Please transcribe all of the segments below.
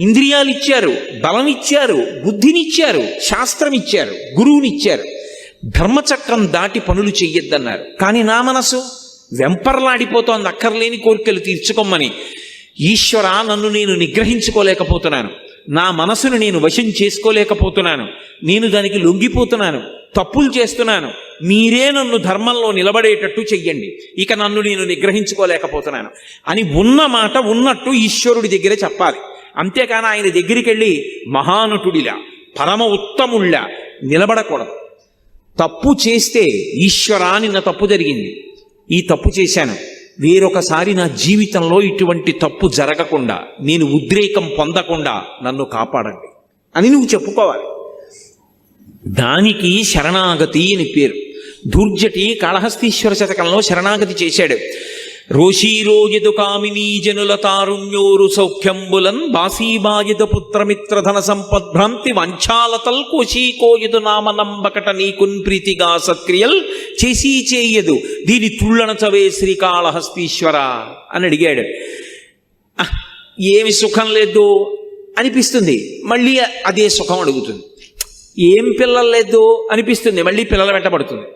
ఇంద్రియాలు ఇచ్చారు బలం ఇచ్చారు బుద్ధినిచ్చారు శాస్త్రం ఇచ్చారు గురువునిచ్చారు. ధర్మచక్రం దాటి పనులు చెయ్యొద్దన్నారు. కానీ నా మనసు వెంపర్లాడిపోతోంది అక్కర్లేని కోరికలు తీర్చుకోమని. ఈశ్వర నన్ను నేను నిగ్రహించుకోలేకపోతున్నాను. నా మనసును నేను వశం చేసుకోలేకపోతున్నాను. నేను దానికి లొంగిపోతున్నాను తప్పులు చేస్తున్నాను. మీరే నన్ను ధర్మంలో నిలబడేటట్టు చెయ్యండి. ఇక నన్ను నేను నిగ్రహించుకోలేకపోతున్నాను. అని ఉన్న మాట ఉన్నట్టు ఈశ్వరుడి దగ్గర చెప్పాలి. అంతేకాని ఆయన దగ్గరికి వెళ్ళి మహానటుడిలా పరమ ఉత్తముళ్ళ నిలబడకూడదు. తప్పు చేస్తే ఈశ్వరా నిన్న తప్పు జరిగింది. ఈ తప్పు చేశాను. వేరొకసారి నా జీవితంలో ఇటువంటి తప్పు జరగకుండా నేను ఉద్రేకం పొందకుండా నన్ను కాపాడండి అని నువ్వు చెప్పుకోవాలి. దానికి శరణాగతి అని పేరు. దుర్జటి కాళహస్తీశ్వర శతకంలో శరణాగతి చేశాడు. రోషీరోయదు కామినీ జనుల తారుణ్యోరు సౌఖ్యంబులన్ బాసీబాయద పుత్రమిత్రధన సంపద్భ్రాంతి వంచాలతల్ కోశీకోయదు నామనంబకట నీకున్ ప్రీతిగా సత్క్రియల్ చేసి చేయదు దీని తుళ్ళన చవే శ్రీకాళహస్తీశ్వర అని అడిగాడు. "ఆహ్, ఏమి సుఖం లేదు అనిపిస్తుంది. మళ్ళీ అదే సుఖం అడుగుతుంది. ఏం పిల్లలు లేదు అనిపిస్తుంది. మళ్ళీ పిల్లల వెంటబడుతుంది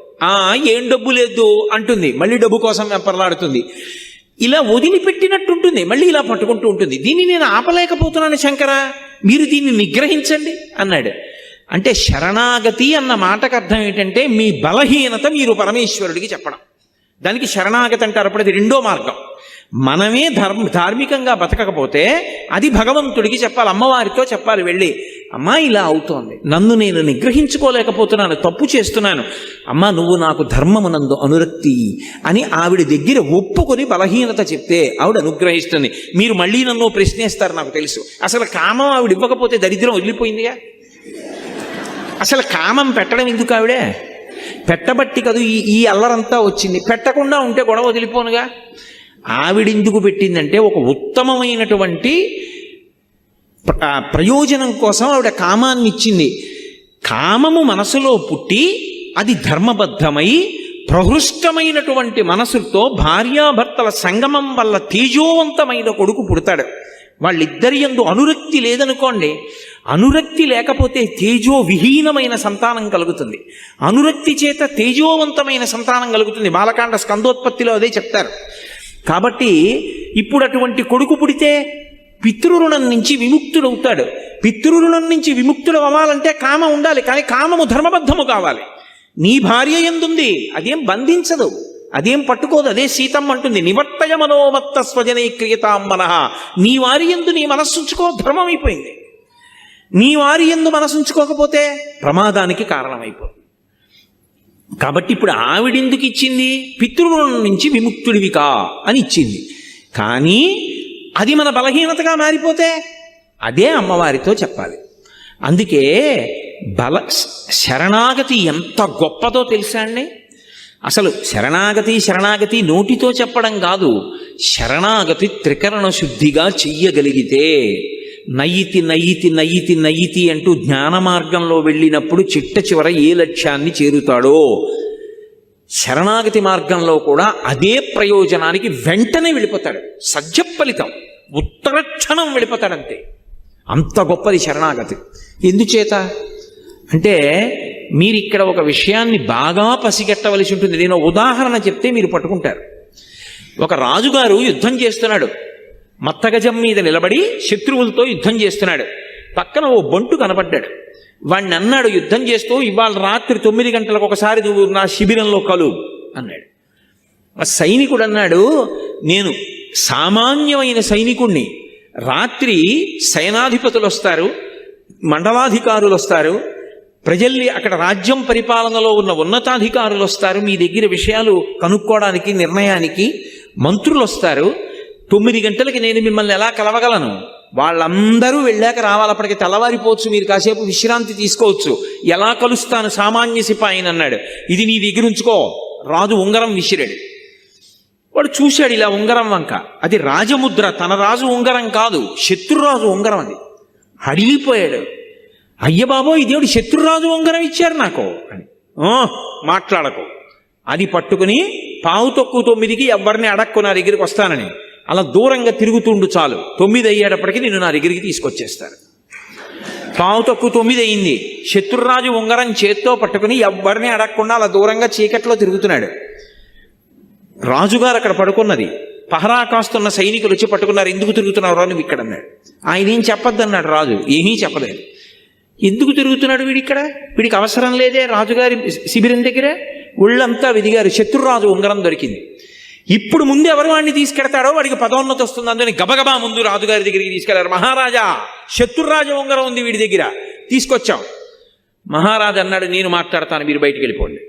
ఏం డబ్బు లేదు అంటుంది. మళ్ళీ డబ్బు కోసం వెంపర్లాడుతుంది. ఇలా వదిలిపెట్టినట్టుంటుంది. మళ్ళీ ఇలా పట్టుకుంటూ ఉంటుంది. దీన్ని నేను ఆపలేకపోతున్నాను శంకర. మీరు దీన్ని నిగ్రహించండి అన్నాడు. అంటే శరణాగతి అన్న మాటకు అర్థం ఏంటంటే మీ బలహీనత మీరు పరమేశ్వరుడికి చెప్పడం. దానికి శరణాగతి అంటారు. అప్పుడు అది రెండో మార్గం. మనమే ధర్మ ధార్మికంగా బతకకపోతే అది భగవంతుడికి చెప్పాలి అమ్మవారితో చెప్పాలి వెళ్ళి. అమ్మా ఇలా అవుతోంది. నన్ను నేను నిగ్రహించుకోలేకపోతున్నాను తప్పు చేస్తున్నాను. అమ్మా నువ్వు నాకు ధర్మమునందు అనురక్తి అని ఆవిడ దగ్గర ఒప్పుకొని బలహీనత చెప్తే ఆవిడ అనుగ్రహిస్తుంది. మీరు మళ్ళీ నన్ను ప్రశ్నిస్తారు నాకు తెలుసు. అసలు కామం ఆవిడ ఇవ్వకపోతే దరిద్రం వదిలిపోయిందిగా? అసలు కామం పెట్టడం ఎందుకు ఆవిడే? పెట్టబట్టి కదూ ఈ ఈ అల్లరంతా వచ్చింది. పెట్టకుండా ఉంటే గొడవ వదిలిపోనుగా? ఆవిడెందుకు పెట్టిందంటే ఒక ఉత్తమమైనటువంటి ప్రయోజనం కోసం ఆవిడ కామాన్ని ఇచ్చింది. కామము మనసులో పుట్టి అది ధర్మబద్ధమై ప్రహృష్టమైనటువంటి మనసుతో భార్యాభర్తల సంగమం వల్ల తేజోవంతమైన కొడుకు పుడతాడు. వాళ్ళిద్దరి ఎందు అనురక్తి లేదనుకోండి అనురక్తి లేకపోతే తేజో విహీనమైన సంతానం కలుగుతుంది. అనురక్తి చేత తేజోవంతమైన సంతానం కలుగుతుంది. బాలకాండ స్కందోత్పత్తిలో అదే చెప్తారు. కాబట్టి ఇప్పుడు అటువంటి కొడుకు పుడితే పితృరుణం నుంచి విముక్తుడవుతాడు. పితృరుణం నుంచి విముక్తుడు అవ్వాలంటే కామ ఉండాలి కానీ కామము ధర్మబద్ధము కావాలి. నీ భార్య ఎందుంది? అదేం బంధించదు అదేం పట్టుకోదు అదే సీతమ్మ అంటుంది. నివర్తయ మనోమత్త స్వజనే క్రియతాం మనః. నీ వారి ఎందు నీ మనస్సుంచుకో ధర్మం అయిపోయింది. నీ వారి ఎందు మనసుంచుకోకపోతే ప్రమాదానికి కారణమైపోతుంది. కాబట్టి ఇప్పుడు ఆవిడెందుకు ఇచ్చింది? పితృరుణం నుంచి విముక్తుడివికా అని ఇచ్చింది. కానీ అది మన బలహీనతగా మారిపోతే అదే అమ్మవారితో చెప్పాలి. అందుకే బల శరణాగతి ఎంత గొప్పదో తెలుసా అండి? అసలు శరణాగతి శరణాగతి నోటితో చెప్పడం కాదు శరణాగతి త్రికరణ శుద్ధిగా చెయ్యగలిగితే నయితి నయితి నయితి నయితి అంటూ జ్ఞాన మార్గంలో వెళ్ళినప్పుడు చిట్ట చివర ఏ లక్ష్యాన్ని చేరుతాడో శరణాగతి మార్గంలో కూడా అదే ప్రయోజనానికి వెంటనే వెళ్ళిపోతాడు. సజ్జ ఫలితం ఉత్తరక్షణం వెళ్ళిపోతాడంతే. అంత గొప్పది శరణాగతి. ఎందుచేత? అంటే మీరు ఇక్కడ ఒక విషయాన్ని బాగా పసిగట్టవలసి ఉంటుంది. నేను ఉదాహరణ చెప్తే మీరు పట్టుకుంటారు. ఒక రాజుగారు యుద్ధం చేస్తున్నాడు. మత్తగజం మీద నిలబడి శత్రువులతో యుద్ధం చేస్తున్నాడు. పక్కన ఓ బంటు కనపడ్డాడు. వాణ్ణి అన్నాడు యుద్ధం చేస్తూ ఇవాళ రాత్రి తొమ్మిది గంటలకు ఒకసారి నువ్వు నా శిబిరంలో కలు అన్నాడు. ఆ సైనికుడు అన్నాడు నేను సామాన్యమైన సైనికుణ్ణి. రాత్రి సైనాధిపతులు వస్తారు మండలాధికారులు వస్తారు ప్రజల్ని అక్కడ రాజ్యం పరిపాలనలో ఉన్న ఉన్నతాధికారులు వస్తారు మీ దగ్గర విషయాలు కనుక్కోవడానికి నిర్ణయానికి మంత్రులు వస్తారు తొమ్మిది గంటలకి నేను మిమ్మల్ని ఎలా కలవగలను? వాళ్ళందరూ వెళ్ళాక రావాలి అప్పటికి తెల్లవారిపోవచ్చు మీరు కాసేపు విశ్రాంతి తీసుకోవచ్చు. ఎలా కలుస్తాను సామాన్య సిపాయిని అన్నాడు. ఇది నీ దగ్గర ఉంచుకో. రాజు ఉంగరం విసిరాడు. వాడు చూశాడు ఇలా ఉంగరం వంక. అది రాజముద్ర. తన రాజు ఉంగరం కాదు. శత్రురాజు ఉంగరం అది. అడిగిపోయాడు. అయ్య బాబో శత్రురాజు ఉంగరం ఇచ్చారు నాకు అని. మాట్లాడకు. అది పట్టుకుని పావు తొక్కు తొమ్మిదికి ఎవరిని అడక్కు నా దగ్గరికి వస్తానని. అలా దూరంగా తిరుగుతుండు చాలు. తొమ్మిది అయ్యేటప్పటికి నిన్ను నా దగ్గరికి తీసుకొచ్చేస్తారు. పావు తక్కువ తొమ్మిది అయింది శత్రురాజు ఉంగరం చేత్తో పట్టుకుని ఎవ్వరిని అడగకుండా అలా దూరంగా చీకట్లో తిరుగుతున్నాడు. రాజుగారు అక్కడ పడుకున్నది. పహరా కాస్తున్న సైనికులు వచ్చి పట్టుకున్నారు. ఎందుకు తిరుగుతున్నారు అని ఇక్కడ అన్నాడు. ఆయన ఏం చెప్పొద్దన్నాడు రాజు. ఏమీ చెప్పలేదు. ఎందుకు తిరుగుతున్నాడు వీడిక్కడ ఇక్కడ? వీడికి అవసరం లేదే రాజుగారి శిబిరం దగ్గర? ఒళ్ళంతా విదిగారు. శత్రురాజు ఉంగరం దొరికింది. ఇప్పుడు ముందు ఎవరు వాడిని తీసుకెడతాడో వాడికి పదోన్నతి వస్తుంది. అందుకని గబగబా ముందు రాజుగారి దగ్గరికి తీసుకెళ్ళారు. మహారాజా శత్రురాజు ఉంగరం ఉంది వీడి దగ్గర. తీసుకొచ్చాం. మహారాజు అన్నాడు నేను మాట్లాడతాను మీరు బయటికి వెళ్ళిపోండి.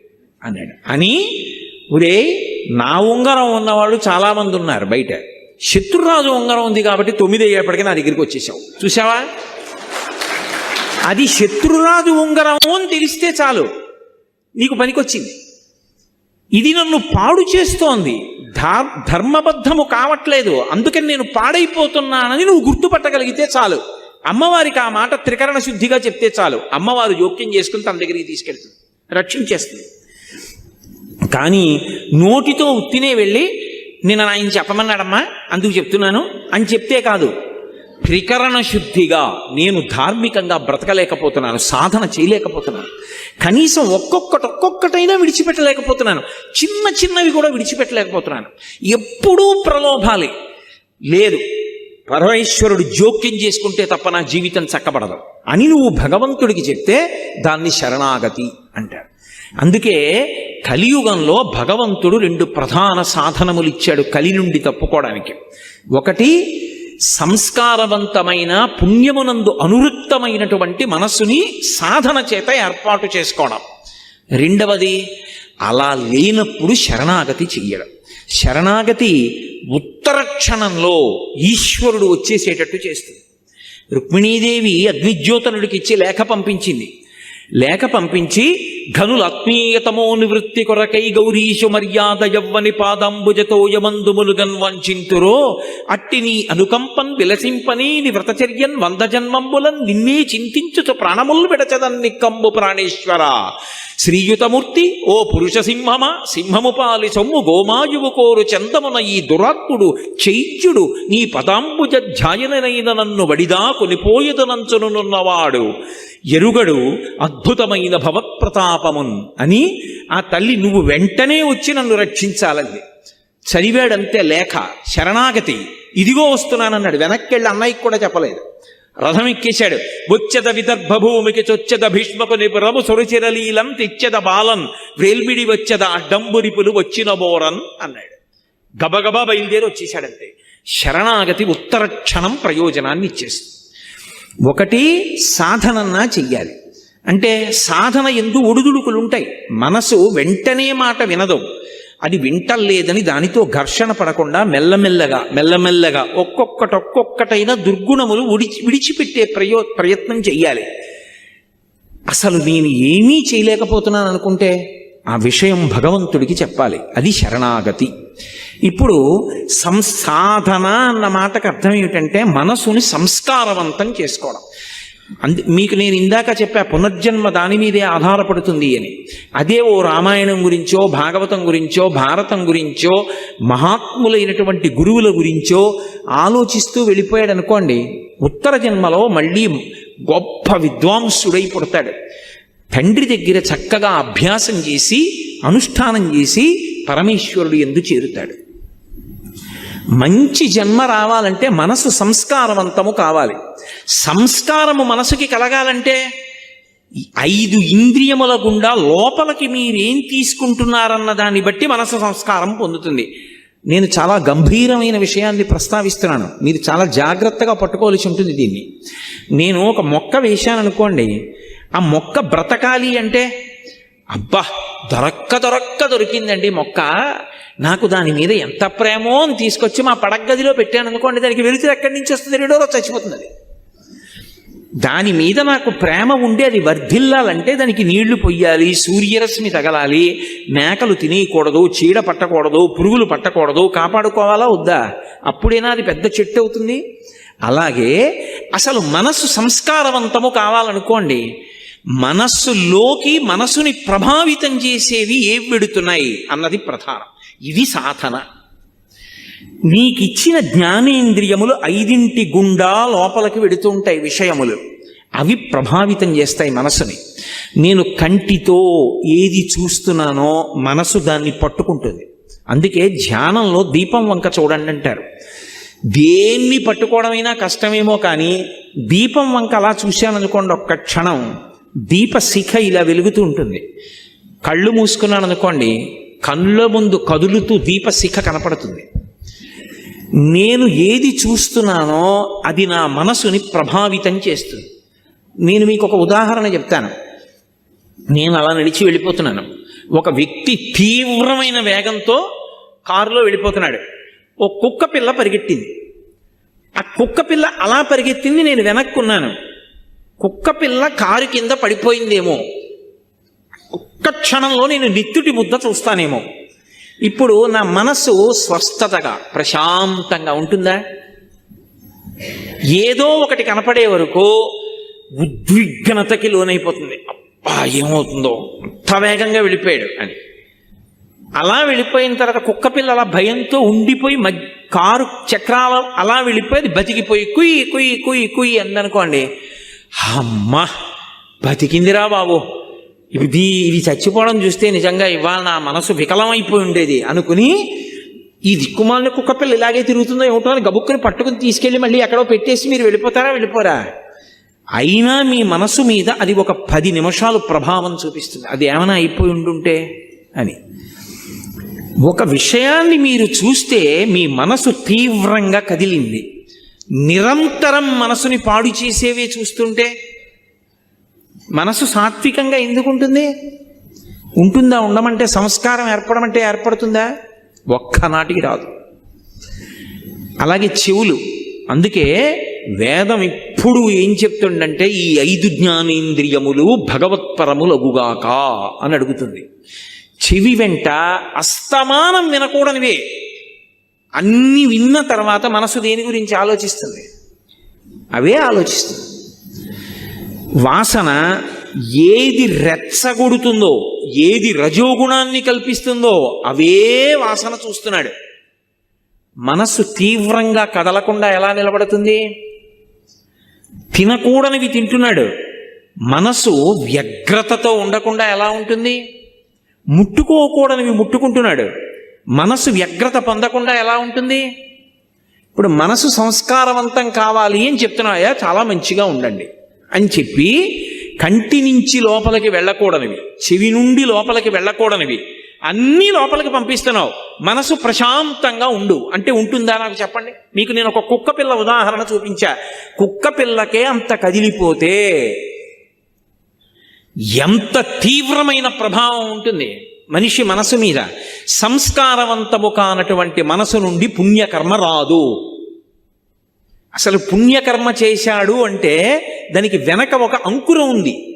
అన్నాడు. అని ఒరే నా ఉంగరం ఉన్నవాళ్ళు చాలామంది ఉన్నారు బయట. శత్రురాజు ఉంగరం ఉంది కాబట్టి తొమ్మిది అయ్యేపటికి నా దగ్గరికి వచ్చేసావు. చూసావా అది శత్రురాజు ఉంగరము అని తెలిస్తే చాలు. నీకు పనికొచ్చింది. ఇది నన్ను పాడు చేస్తోంది. ధర్మబద్ధము కావట్లేదు. అందుకని నేను పాడైపోతున్నానని నువ్వు గుర్తుపట్టగలిగితే చాలు. అమ్మవారికి ఆ మాట త్రికరణ శుద్ధిగా చెప్తే చాలు. అమ్మవారు జోక్యం చేసుకుని తన దగ్గరికి తీసుకెళ్తుంది. రక్షించేస్తుంది. కానీ నోటితో ఉత్తినే వెళ్ళి నేను ఆయన చెప్పమన్నాడమ్మా అందుకు చెప్తున్నాను అని చెప్తే కాదు. త్రికరణ శుద్ధిగా నేను ధార్మికంగా బ్రతకలేకపోతున్నాను సాధన చేయలేకపోతున్నాను. కనీసం ఒక్కొక్కటి ఒక్కొక్కటైనా విడిచిపెట్టలేకపోతున్నాను. చిన్న చిన్నవి కూడా విడిచిపెట్టలేకపోతున్నాను. ఎప్పుడూ ప్రలోభాలే. లేదు పరమేశ్వరుడు జోక్యం చేసుకుంటే తప్ప నా జీవితం చక్కబడదు. అని నువ్వు భగవంతుడికి చెప్తే దాన్ని శరణాగతి అంటాడు. అందుకే కలియుగంలో భగవంతుడు రెండు ప్రధాన సాధనములు ఇచ్చాడు కలి నుండి తప్పుకోవడానికి. ఒకటి సంస్కారవంతమైన పుణ్యమునందు అనురుక్తమైనటువంటి మనస్సుని సాధన చేత ఏర్పాటు చేసుకోవడం. రెండవది అలా లేనప్పుడు శరణాగతి చెయ్యడం. శరణాగతి ఉత్తర క్షణంలో ఈశ్వరుడు వచ్చేసేటట్టు చేస్తుంది. రుక్మిణీదేవి అగ్నిజ్యోతనుడికి ఇచ్చి లేఖ పంపించింది. లేఖ పంపించి ఘనులత్మీయతమో నివృత్తి కొరకై గౌరీశు మర్యాద యవ్వని పాదంబుజతో యమందుములుగన్ వంచింతురో అట్టి నీ అనుకంపన్ విలసింపని వ్రతచర్యన్ వంద జన్మంబులన్ నిన్నే చింతించుచు ప్రాణములు విడచదన్ని నిక్కంబు ప్రాణేశ్వర. శ్రీయుతమూర్తి ఓ పురుష సింహమ సింహము పాలి సొమ్ము గోమాయువు కోరు చందమున ఈ దురాత్ముడు చైత్యుడు నీ పదాంబుజ ధ్యాయనైన నన్ను వడిదా కొనిపోయదనంచునున్నవాడు. ఎరుగడు అద్భుతమైన భవత్ప్రతాపమున్ అని ఆ తల్లి నువ్వు వెంటనే వచ్చి నన్ను రక్షించాలంది. చదివాడంతే లేఖ శరణాగతి. ఇదిగో వస్తున్నానన్నాడు. వెనక్కెళ్ళి అన్నయ్యకి కూడా చెప్పలేదు. రథం ఎక్కేశాడు. వచ్చెద విదర్భ భూమికి చొచ్చెద భీష్మకు నిపురము సురచిరలీలం తెచ్చెద బాలన్ వేల్మిడి వచ్చెద అడ్డంబురిపులు వచ్చిన బోరన్ అన్నాడు. గబగబా బయలుదేరి వచ్చేశాడంతే. శరణాగతి ఉత్తర క్షణం ప్రయోజనాన్ని ఇచ్చేస్తుంది ఒకటి సాధనన్నా చెయ్యాలి. అంటే సాధన ఎందు ఒడుదుడుకులు ఉంటాయి మనసు వెంటనే మాట వినదు. అది వింటలేదని దానితో ఘర్షణ పడకుండా మెల్లమెల్లగా మెల్లమెల్లగా ఒక్కొక్కటి ఒక్కొక్కటైన దుర్గుణములు విడిచి విడిచిపెట్టే ప్రయో ప్రయత్నం చెయ్యాలి. అసలు నేను ఏమీ చేయలేకపోతున్నాను అనుకుంటే ఆ విషయం భగవంతుడికి చెప్పాలి. అది శరణాగతి. ఇప్పుడు సంసాధన అన్న మాటకు అర్థం ఏమిటంటే మనసుని సంస్కారవంతం చేసుకోవడం. అందు మీకు నేను ఇందాక చెప్పా పునర్జన్మ దాని మీదే ఆధారపడుతుంది అని. అదే ఓ రామాయణం గురించో భాగవతం గురించో భారతం గురించో మహాత్ములైనటువంటి గురువుల గురించో ఆలోచిస్తూ వెళ్ళిపోయాడు అనుకోండి ఉత్తర జన్మలో మళ్ళీ గొప్ప విద్వాంసుడై పుడతాడు. తండ్రి దగ్గర చక్కగా అభ్యాసం చేసి అనుష్ఠానం చేసి పరమేశ్వరుడు ఎందు చేరుతాడు. మంచి జన్మ రావాలంటే మనసు సంస్కారవంతము కావాలి. సంస్కారము మనసుకి కలగాలంటే ఐదు ఇంద్రియముల గుండా లోపలికి మీరేం తీసుకుంటున్నారన్న దాన్ని బట్టి మనసు సంస్కారం పొందుతుంది. నేను చాలా గంభీరమైన విషయాన్ని ప్రస్తావిస్తున్నాను. మీరు చాలా జాగ్రత్తగా పట్టుకోవాల్సి ఉంటుంది దీన్ని. నేను ఒక మొక్క వేశాను అనుకోండి ఆ మొక్క బ్రతకాలి అంటే అబ్బా దొరక్క దొరక్క దొరికిందండి మొక్క. నాకు దాని మీద ఎంత ప్రేమో అని తీసుకొచ్చి మా పడగదిలో పెట్టాను అనుకోండి దానికి వెలుతురు ఎక్కడి నుంచి వస్తుంది రెండో రోజు చచ్చిపోతుంది అది. దాని మీద నాకు ప్రేమ ఉండి అది వర్ధిల్లాలంటే దానికి నీళ్ళు పొయ్యాలి సూర్యరశ్మి తగలాలి మేకలు తినేయకూడదు చీడ పట్టకూడదు పురుగులు పట్టకూడదు కాపాడుకోవాలా వద్దా? అప్పుడైనా అది పెద్ద చెట్టు అవుతుంది. అలాగే అసలు మనస్సు సంస్కారవంతము కావాలనుకోండి మనస్సులోకి మనసుని ప్రభావితం చేసేవి ఏవి వెడుతున్నాయి అన్నది ప్రధానం. ఇది సాధన. నీకిచ్చిన జ్ఞానేంద్రియములు ఐదింటి గుండా లోపలికి వెడుతుంటాయి విషయములు. అవి ప్రభావితం చేస్తాయి మనసుని. నేను కంటితో ఏది చూస్తున్నానో మనసు దాన్ని పట్టుకుంటుంది. అందుకే ధ్యానంలో దీపం వంక చూడండి అంటారు. దేన్ని పట్టుకోవడమైనా కష్టమేమో కానీ దీపం వంక అలా చూశాననుకోండి ఒక్క క్షణం. దీపశిఖ ఇలా వెలుగుతూ ఉంటుంది. కళ్ళు మూసుకున్నాను అనుకోండి కళ్ళ ముందు కదులుతూ దీపశిఖ కనపడుతుంది. నేను ఏది చూస్తున్నానో అది నా మనసుని ప్రభావితం చేస్తుంది. నేను మీకు ఒక ఉదాహరణ చెప్తాను. నేను అలా నడిచి వెళ్ళిపోతున్నాను. ఒక వ్యక్తి తీవ్రమైన వేగంతో కారులో వెళ్ళిపోతున్నాడు. ఓ కుక్క పిల్ల పరిగెట్టింది ఆ కుక్క పిల్ల అలా పరిగెత్తింది నేను వెనక్కున్నాను. కుక్క పిల్ల కారు కింద పడిపోయిందేమో. ఒక్క క్షణంలో నేను నిత్తుటి ముద్ద చూస్తానేమో. ఇప్పుడు నా మనసు స్వస్థతగా ప్రశాంతంగా ఉంటుందా? ఏదో ఒకటి కనపడే వరకు ఉద్విగ్నతకి లోనైపోతుంది. అబ్బా ఏమవుతుందో? అంత వేగంగా వెళ్ళిపోయాడు అని. అలా వెళ్ళిపోయిన తర్వాత కుక్క పిల్ల అలా భయంతో ఉండిపోయి మ కారు చక్రాల అలా వెళ్ళిపోయి బతికిపోయి కుయ్యి కుయ్యి కుయ్యి కుయ్యి అందనుకోండి అమ్మా బతికిందిరా బాబు. ఇది ఇది చచ్చిపోవడం చూస్తే నిజంగా ఇవాళ నా మనసు వికలమైపోయి ఉండేది అనుకుని ఈ దిక్కుమాలిన కుక్కపిల్ల ఇలాగే తిరుగుతుందో ఏమిటో అని గబుక్కుని పట్టుకుని తీసుకెళ్ళి మళ్ళీ ఎక్కడో పెట్టేసి మీరు వెళ్ళిపోతారా వెళ్ళిపోరా? అయినా మీ మనసు మీద అది ఒక పది నిమిషాలు ప్రభావం చూపిస్తుంది. అది ఏమైనా అయిపోయి ఉండుంటే అని. ఒక విషయాన్ని మీరు చూస్తే మీ మనసు తీవ్రంగా కదిలింది. నిరంతరం మనసుని పాడు చేసేవే చూస్తుంటే మనసు సాత్వికంగా ఎందుకు ఉంటుంది? ఉంటుందా? ఉండమంటే సంస్కారం ఏర్పడమంటే ఏర్పడుతుందా? ఒక్కనాటికి రాదు. అలాగే చెవులు. అందుకే వేదం ఇప్పుడు ఏం చెప్తుండంటే ఈ ఐదు జ్ఞానేంద్రియములు భగవత్పరములగుగాక అని అడుగుతుంది. చెవి వెంట అస్తమానం వినకూడనివే. అన్ని విన్న తర్వాత మనసు దేని గురించి ఆలోచిస్తుంది? అవే ఆలోచిస్తుంది. వాసన ఏది రెచ్చగొడుతుందో ఏది రజోగుణాన్ని కల్పిస్తుందో అవే వాసన చూస్తున్నాడు. మనస్సు తీవ్రంగా కదలకుండా ఎలా నిలబడుతుంది? తినకూడనివి తింటున్నాడు. మనసు వ్యగ్రతతో ఉండకుండా ఎలా ఉంటుంది? ముట్టుకోకూడనివి ముట్టుకుంటున్నాడు. మనసు వ్యగ్రత పొందకుండా ఎలా ఉంటుంది? ఇప్పుడు మనసు సంస్కారవంతం కావాలి అని చెప్తున్నాయా చాలా మంచిగా ఉండండి అని చెప్పి కంటి నుంచి లోపలికి వెళ్ళకూడనివి చెవి నుండి లోపలికి వెళ్ళకూడనివి అన్నీ లోపలికి పంపిస్తున్నావు. మనసు ప్రశాంతంగా ఉండు. అంటే ఉంటుందా నాకు చెప్పండి? మీకు నేను ఒక కుక్క పిల్ల ఉదాహరణ చూపించా. కుక్క పిల్లకే అంత కదిలిపోతే ఎంత తీవ్రమైన ప్రభావం ఉంటుంది? మనిషి మనసు మీద సంస్కారవంతము కానటువంటి మనసు నుండి పుణ్యకర్మ రాదు. అసలు పుణ్యకర్మ చేశాడు అంటే దానికి వెనక ఒక అంకురం ఉంది.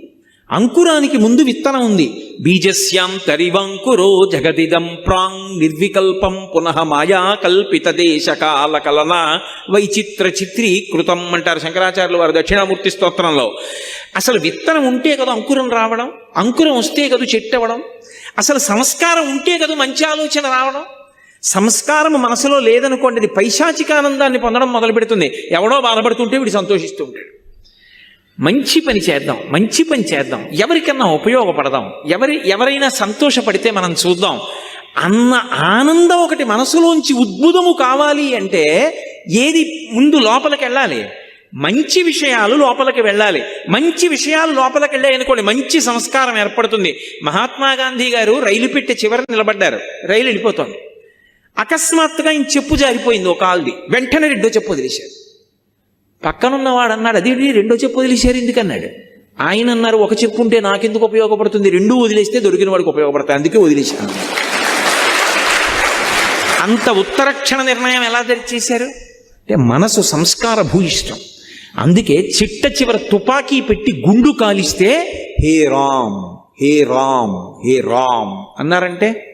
అంకురానికి ముందు విత్తనం ఉంది. బీజస్యాం తరివంకురో జగదిదం ప్రాంగ్ నిర్వికల్పం పునః మాయా కల్పిత దేశ కాల కలన వైచిత్ర చిత్రీకృతం అంటారు శంకరాచార్యులు వారు దక్షిణామూర్తి స్తోత్రంలో. అసలు విత్తనం ఉంటే కదా అంకురం రావడం అంకురం వస్తే కదా చెట్టు అవ్వడం అసలు సంస్కారం ఉంటే కదా మంచి ఆలోచన రావడం. సంస్కారం మనసులో లేదనుకోండి అది పైశాచికానందాన్ని పొందడం మొదలు పెడుతుంది. ఎవడో బాధపడుతుంటే వీడు సంతోషిస్తూ ఉంటాడు. మంచి పని చేద్దాం మంచి పని చేద్దాం. ఎవరికన్నా ఉపయోగపడదాం. ఎవరి ఎవరైనా సంతోషపడితే మనం చూద్దాం. అన్న ఆనందం ఒకటి మనసులోంచి ఉద్భుతము కావాలి అంటే ఏది ముందు లోపలికి వెళ్ళాలి? మంచి విషయాలు లోపలికి వెళ్ళాలి. మంచి విషయాలు లోపలికి వెళ్ళాయి అనుకోండి మంచి సంస్కారం ఏర్పడుతుంది. మహాత్మా గాంధీ గారు రైలు పెట్టి చివర నిలబడ్డారు. రైలు వెళ్ళిపోతుంది. అకస్మాత్తుగా ఈయన చెప్పు జారిపోయింది ఒక ఆల్ది వెంటనే రెండో చెప్పు వదిలేశారు. పక్కనున్నవాడు అన్నాడు అది రెండో చెప్పు వదిలేశారు? ఎందుకన్నాడు? ఆయన అన్నారు ఒక చెప్పు ఉంటే నాకెందుకు ఉపయోగపడుతుంది? రెండు వదిలేస్తే దొరికిన వాడికి ఉపయోగపడతాయి. అందుకే వదిలేశాను. అంత ఉత్తరక్షణ నిర్ణయం ఎలా చేశారు అంటే మనసు సంస్కార భూయిష్టం. అందుకే చిట్ట చివర తుపాకీ పెట్టి గుండు కాలిస్తే హే రామ్ హే రామ్ హే రామ్. అన్నారంటే?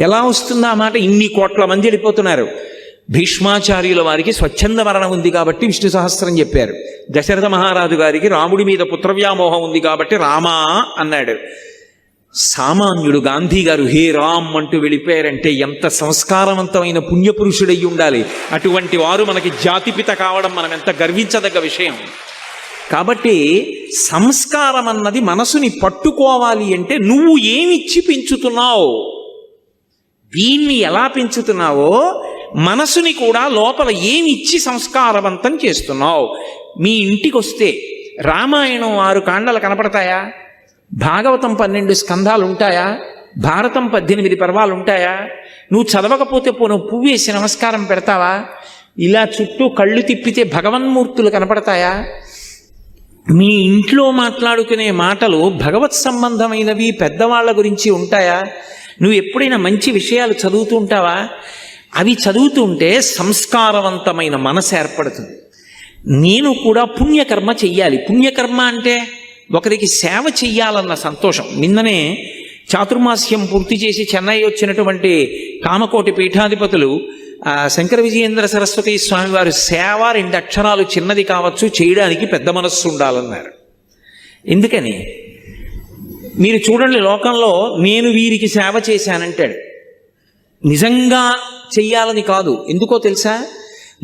ఎలా వస్తుంది ఆ మాట? ఇన్ని కోట్ల మంది వెళ్ళిపోతున్నారు. భీష్మాచార్యుల వారికి స్వచ్ఛంద మరణం ఉంది కాబట్టి విష్ణు సహస్రం చెప్పారు. దశరథ మహారాజు గారికి రాముడి మీద పుత్రవ్యామోహం ఉంది కాబట్టి రామా అన్నాడు. సామాన్యుడు గాంధీ గారు హే రామ్ అంటూ వెళ్ళిపోయారంటే ఎంత సంస్కారవంతమైన పుణ్యపురుషుడై ఉండాలి. అటువంటి వారు మనకి జాతిపిత కావడం మనం ఎంత గర్వించదగ్గ విషయం. కాబట్టి సంస్కారం అన్నది మనసుని పట్టుకోవాలి అంటే నువ్వు ఏమిచ్చి పెంచుతున్నావు? దీన్ని ఎలా పెంచుతున్నావో మనసుని కూడా లోపల ఏమిచ్చి సంస్కారవంతం చేస్తున్నావు? మీ ఇంటికి వస్తే రామాయణం ఆరు కాండలు కనపడతాయా? భాగవతం పన్నెండు స్కంధాలు ఉంటాయా భారతం పద్దెనిమిది పర్వాలు ఉంటాయా నువ్వు చదవకపోతే పోను పువ్వు వేసి నమస్కారం పెడతావా? ఇలా చుట్టూ కళ్ళు తిప్పితే భగవన్మూర్తులు కనపడతాయా? మీ ఇంట్లో మాట్లాడుకునే మాటలు భగవత్ సంబంధమైనవి పెద్దవాళ్ళ గురించి ఉంటాయా? నువ్వు ఎప్పుడైనా మంచి విషయాలు చదువుతూ ఉంటావా? అవి చదువుతుంటే సంస్కారవంతమైన మనసు ఏర్పడుతుంది. నేను కూడా పుణ్యకర్మ చెయ్యాలి. పుణ్యకర్మ అంటే? ఒకరికి సేవ చెయ్యాలన్న సంతోషం. నిన్ననే చాతుర్మాస్యం పూర్తి చేసి చెన్నై వచ్చినటువంటి కామకోటి పీఠాధిపతులు శంకర విజయేంద్ర సరస్వతి స్వామివారు సేవ రెండు అక్షరాలు చిన్నది కావచ్చు చేయడానికి పెద్ద మనస్సు ఉండాలన్నారు. ఎందుకని? మీరు చూడండి లోకంలో నేను వీరికి సేవ చేశానంటాడు. నిజంగా చెయ్యాలని కాదు. ఎందుకో తెలుసా?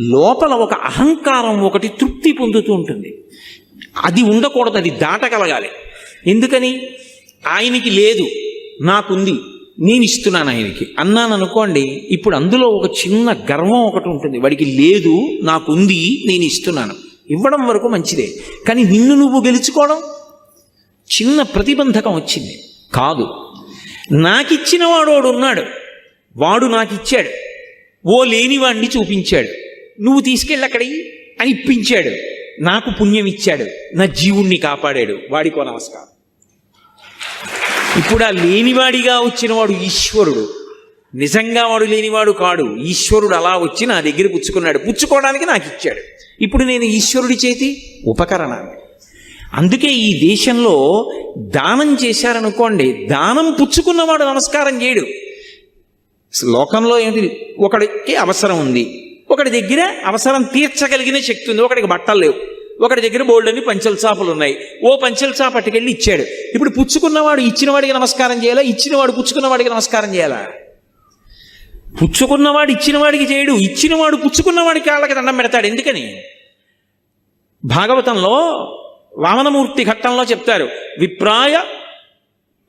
లోపల ఒక అహంకారం ఒకటి తృప్తి పొందుతూ ఉంటుంది. అది ఉండకూడదు అది దాటగలగాలి. ఎందుకని? ఆయనకి లేదు నాకుంది నేను ఇస్తున్నాను ఆయనకి. అన్నాను అనుకోండి ఇప్పుడు అందులో ఒక చిన్న గర్వం ఒకటి ఉంటుంది. వాడికి లేదు నాకుంది నేను ఇస్తున్నాను. ఇవ్వడం వరకు మంచిదే. కానీ నిన్ను నువ్వు గెలుచుకోవడం చిన్న ప్రతిబంధకం వచ్చింది. కాదు. నాకిచ్చిన వాడు ఉన్నాడు. వాడు నాకు ఇచ్చాడు ఓ లేనివాణ్ణి చూపించాడు. నువ్వు తీసుకెళ్ళి అక్కడికి అని ఇప్పించాడు. నాకు పుణ్యం ఇచ్చాడు. నా జీవుణ్ణి కాపాడాడు. వాడికో నమస్కారం. ఇప్పుడు ఆ లేనివాడిగా వచ్చినవాడు ఈశ్వరుడు. నిజంగా వాడు లేనివాడు కాడు. ఈశ్వరుడు అలా వచ్చి నా దగ్గర పుచ్చుకున్నాడు. పుచ్చుకోవడానికి నాకు ఇచ్చాడు. ఇప్పుడు నేను ఈశ్వరుడి చేతి ఉపకరణాన్ని. అందుకే ఈ దేశంలో దానం చేశారనుకోండి దానం పుచ్చుకున్నవాడు నమస్కారం చేయడు. లోకంలో ఏంటి? ఒకడికి అవసరం ఉంది. ఒకడి దగ్గర అవసరం తీర్చగలిగిన శక్తి ఉంది. ఒకడికి బట్టలు లేవు. ఒకడి దగ్గర బోల్డని పంచల చాపలు ఉన్నాయి. ఓ పంచల చాప పట్టుకెళ్ళి ఇచ్చాడు. ఇప్పుడు పుచ్చుకున్నవాడు ఇచ్చినవాడికి నమస్కారం చేయాలా? ఇచ్చినవాడు పుచ్చుకున్నవాడికి నమస్కారం చేయాలా? పుచ్చుకున్నవాడు ఇచ్చినవాడికి చేయడు. ఇచ్చినవాడు పుచ్చుకున్నవాడికి కాళ్ళకి దండం పెడతాడు. ఎందుకని? భాగవతంలో వామనమూర్తి ఘట్టంలో చెప్తారు విప్రాయ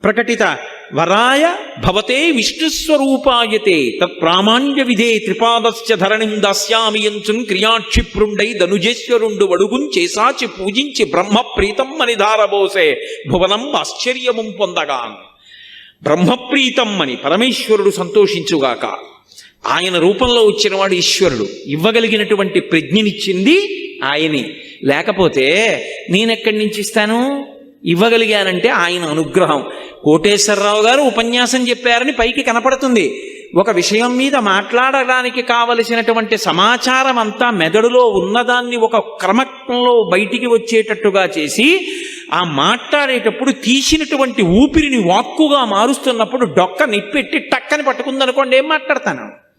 ప్రకటిత వరాయ భవతే విష్ణుస్వరూపాయతే తత్ప్రామాణ్య విధే త్రిపాదశ్చ ధరణిం దాస్యామి క్రియాక్షిప్రుండై ధనుజేశ్వరుండు వడుగుం చేసాచి పూజించి బ్రహ్మ ప్రీతం అని ధారబోసే భువనం ఆశ్చర్యము పొందగా బ్రహ్మప్రీతం అని పరమేశ్వరుడు సంతోషించుగాక ఆయన రూపంలో వచ్చినవాడు ఈశ్వరుడు ఇవ్వగలిగినటువంటి ప్రజ్ఞనిచ్చింది ఆయనే. లేకపోతే నేనెక్కడి నుంచి ఇస్తాను? ఇవ్వగలిగానంటే ఆయన అనుగ్రహం. కోటేశ్వరరావు గారు ఉపన్యాసం చెప్పారని పైకి కనపడుతుంది. ఒక విషయం మీద మాట్లాడడానికి కావలసినటువంటి సమాచారం అంతా మెదడులో ఉన్నదాన్ని ఒక క్రమంలో బయటికి వచ్చేటట్టుగా చేసి ఆ మాట్లాడేటప్పుడు తీసినటువంటి ఊపిరిని వాక్కుగా మారుస్తున్నప్పుడు డొక్క నిప్పెట్టి టక్కని పట్టుకుందనుకోండి ఏం మాట్లాడతాను?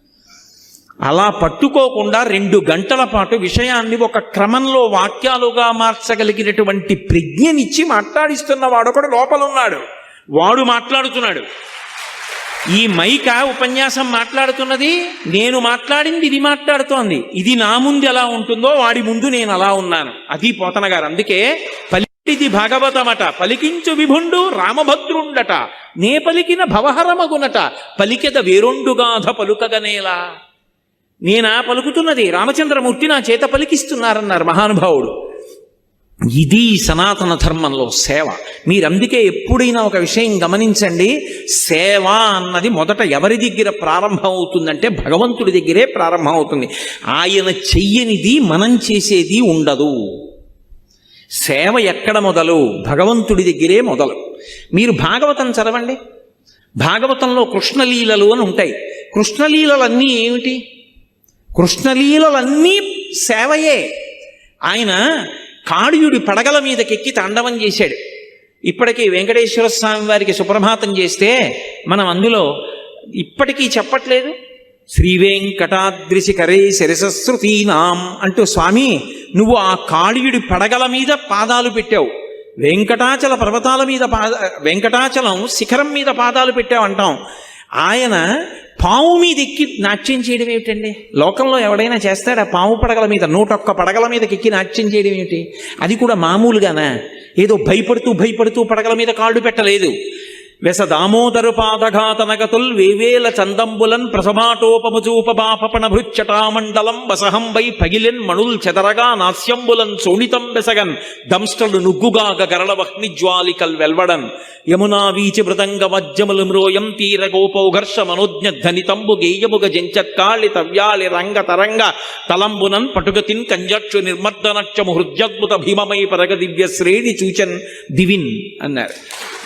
అలా పట్టుకోకుండా రెండు గంటల పాటు విషయాన్ని ఒక క్రమంలో వాక్యాలుగా మార్చగలిగినటువంటి ప్రజ్ఞనిచ్చి మాట్లాడిస్తున్న వాడొకడు లోపల ఉన్నాడు వాడు మాట్లాడుతున్నాడు. ఈ మైక ఉపన్యాసం మాట్లాడుతున్నది నేను మాట్లాడింది ఇది మాట్లాడుతోంది. ఇది నా ముందు ఎలా ఉంటుందో వాడి ముందు నేను అలా ఉన్నాను. అది పోతన గారు. అందుకే పలికిది భాగవతమట. పలికించు విభుండు రామభద్రుండట. నే పలికిన భవహరమగునట. పలికెద వేరొండుగాధ పలుకగనేలా. నేనా పలుకుతున్నది? రామచంద్రమూర్తి నా చేత పలికిస్తున్నారన్నారు మహానుభావుడు. ఇది సనాతన ధర్మంలో సేవ. మీరందుకే ఎప్పుడైనా ఒక విషయం గమనించండి. సేవ అన్నది మొదట ఎవరి దగ్గర ప్రారంభం అవుతుందంటే భగవంతుడి దగ్గరే ప్రారంభం అవుతుంది ఆయన చెయ్యనిది మనం చేసేది ఉండదు. సేవ ఎక్కడ మొదలు? భగవంతుడి దగ్గరే మొదలు. మీరు భాగవతం చదవండి. భాగవతంలో కృష్ణలీలలు అని ఉంటాయి. కృష్ణలీలలన్నీ ఏమిటి? కృష్ణలీలలన్నీ సేవయే. ఆయన కాడియుడి పడగల మీదకెక్కి తాండవం చేశాడు. ఇప్పటికీ వెంకటేశ్వర స్వామి వారికి సుప్రభాతం చేస్తే మనం అందులో ఇప్పటికీ చెప్పట్లేదు. శ్రీ వెంకటాద్రిశి కరే శిరసశ్రుతీనాం అంటూ స్వామి నువ్వు ఆ కాళీయుడి పడగల మీద పాదాలు పెట్టావు. వెంకటాచల పర్వతాల మీద పాద వెంకటాచలం శిఖరం మీద పాదాలు పెట్టావు అంటాం. ఆయన పాము మీద ఎక్కి నాట్యం చేయడం ఏమిటండి? లోకంలో ఎవడైనా చేస్తాడా? పాము పడగల మీద నూటొక్క పడగల మీదకి ఎక్కి నాట్యం చేయడం ఏమిటి? అది కూడా మామూలుగానా? ఏదో భయపడుతూ భయపడుతూ పడగల మీద కాళ్ళు పెట్టలేదు. వెస దామోదరు పాదఘాతనగతుల్ వేవేల చందంబులన్ ప్రసమాటోపముచూపబాపణ భృచ్చటామండలం వసహం వై పగిలెన్ మణుల్ చెదరగా నాస్యంబులన్ శోణితం వెసగన్. దంష్టలు నుగ్గుగాగ గరళ వహ్నిజ్వాలికల్ వెల్వడన్. యమునా వీచి మృదంగ మజ్జములు మ్రోయం తీర గోపౌఘర్ష మనోజ్ఞ ధనితంబు గేయముగ జంచత్కాళి తవ్యాళి రంగ తరంగ తలంబునన్ పటుగతిన్ కంజక్షు నిర్మర్దనక్షము హృద్యద్భుత భీమమై పరగ దివ్య శ్రేణి చూచన్ దివిన్ అన్నారు.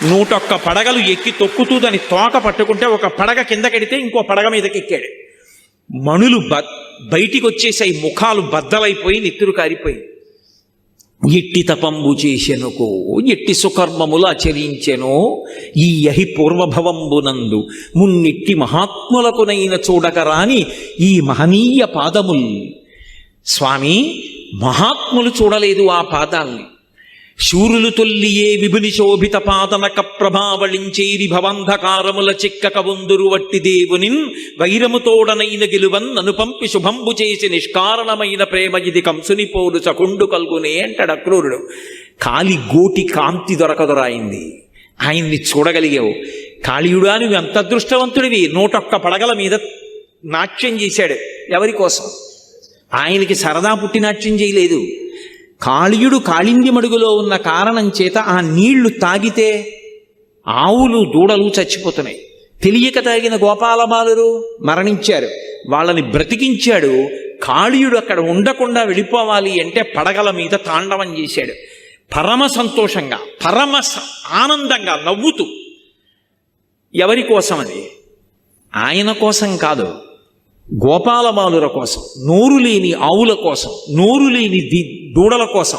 నూటొక్క పడగలు ఎక్కి తొక్కుతూ దాని తోక పట్టుకుంటే ఒక పడగ కిందకెడితే ఇంకో పడగ మీదకి ఎక్కాడు మణులు బ బయటికి వచ్చేసాయి ముఖాలు బద్దలైపోయి నెత్తురు కారిపోయి. ఎట్టి తపంబు చేసెనుకో ఎట్టి సుకర్మములు ఆచరించెనో ఈ యహి పూర్వభవంబునందు మున్నిట్టి మహాత్ములకునైన చూడకరాని ఈ మహనీయ పాదముల్. స్వామి మహాత్ములు చూడలేదు ఆ పాదాల్ని. శూరులు తొల్లియే విభుని శోభిత పాదనక ప్రభావళించేరి భవంధకారముల చిక్కక వందురు వట్టి దేవునిన్ వైరముతోడనైన గెలువన్ నను పంపి శుభంబు చేసి నిష్కారణమైన ప్రేమ ఇది కంసుని పోలు చకుండు కల్గునే అంటాడు అక్రూరుడు. కాలి గోటి కాంతి దొరకదొరాయింది. ఆయన్ని చూడగలిగావు. కాళీయుడా నువ్వు ఎంత అదృష్టవంతుడివి? నూటొక్క పడగల మీద నాట్యం చేశాడు. ఎవరి కోసం? ఆయనకి సరదా పుట్టి నాట్యం చేయలేదు. కాళీయుడు కాళింది మడుగులో ఉన్న కారణం చేత ఆ నీళ్ళు తాగితే ఆవులు దూడలు చచ్చిపోతున్నాయి. తెలియక తాగిన గోపాలబాలురు మరణించారు. వాళ్ళని బ్రతికించాడు. కాళీయుడు అక్కడ ఉండకుండా వెళ్ళిపోవాలి అంటే పడగల మీద తాండవం చేశాడు. పరమ సంతోషంగా పరమ స- ఆనందంగా నవ్వుతూ ఎవరి కోసం అది ఆయన కోసం కాదు. గోపాలమాలుల కోసం నోరు లేని ఆవుల కోసం నోరు లేని దూడల కోసం.